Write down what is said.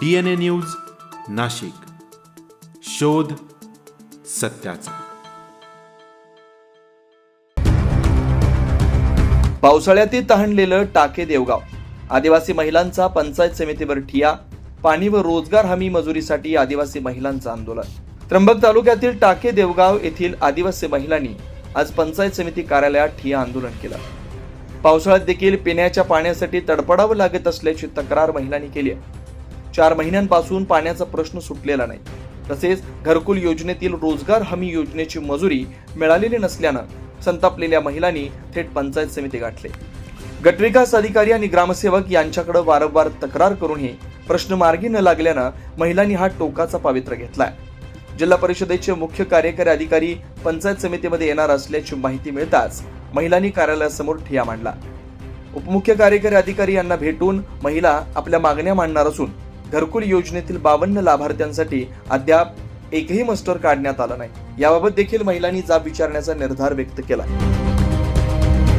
D N A news Nashik. शोध सत्याचा. पावसाळ्यातील तहानलेलं टाके देवगाव. आदिवासी महिलांचा पंचायत समितीवर ठिया पाणी व रोजगार हमी मजुरीसाठी आदिवासी महिलांचं आंदोलन. त्र्यंबक तालुक्यातील टाके देवगाव येथील आदिवासी महिलांनी आज पंचायत समिती कार्यालयात ठिया आंदोलन केलं. पावसाळ्यात देखील पिण्याच्या पाण्यासाठी तडपडावं लागत असल्याची तक्रार महिलांनी केली आहे. चार महिन्यांपासून पाण्याचा प्रश्न सुटलेला नाही. तसेच घरकुल योजनेतील रोजगार हमी योजनेची मजुरी मिळालेली नसल्यानं संतापलेल्या महिलांनी थेट पंचायत समिती गाठले. गटविकास अधिकारी आणि ग्रामसेवक यांच्याकडे वारंवार तक्रार करूनही प्रश्न मार्गी न लागल्यानं महिलांनी हा टोकाचा पावित्र्य घेतलाय. जिल्हा परिषदेचे मुख्य कार्यकारी अधिकारी पंचायत समितीमध्ये येणार असल्याची माहिती मिळताच महिलांनी कार्यालयासमोर ठिया मांडला. उपमुख्य कार्यकारी अधिकारी यांना भेटून महिला आपल्या मागण्या मांडणार असून घरकुल योजनेतील बावन्न लाभार्थ्यांसाठी अद्याप एकही मस्टर काढण्यात आला नाही. याबाबत देखील महिलांनी जाब विचारण्याचा निर्धार व्यक्त केला.